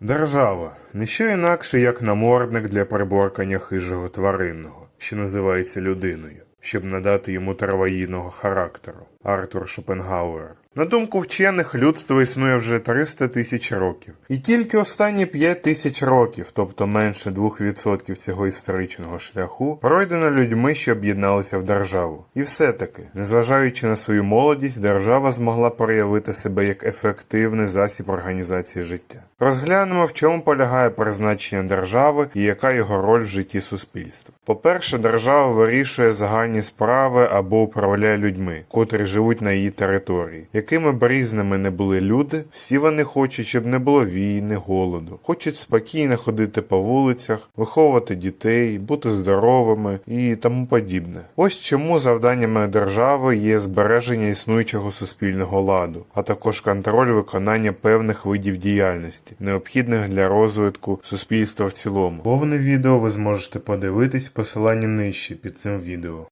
Держава не що інакше, як намордник для приборкання хижого тваринного, що називається людиною, щоб надати йому травоїдного характеру. Артур Шопенгауер. На думку вчених, людство існує вже 300 тисяч років. І тільки останні 5 тисяч років, тобто менше 2% цього історичного шляху, пройдено людьми, що об'єдналися в державу. І все-таки, незважаючи на свою молодість, держава змогла проявити себе як ефективний засіб організації життя. Розглянемо, в чому полягає призначення держави і яка його роль в житті суспільства. По-перше, держава вирішує загальні справи або управляє людьми, котрі живуть на її території. Якими б різними не були люди, всі вони хочуть, щоб не було війни, голоду, хочуть спокійно ходити по вулицях, виховувати дітей, бути здоровими і тому подібне. Ось чому завданнями держави є збереження існуючого суспільного ладу, а також контроль виконання певних видів діяльності, необхідних для розвитку суспільства в цілому. Повне відео ви зможете подивитись в посиланні нижче під цим відео.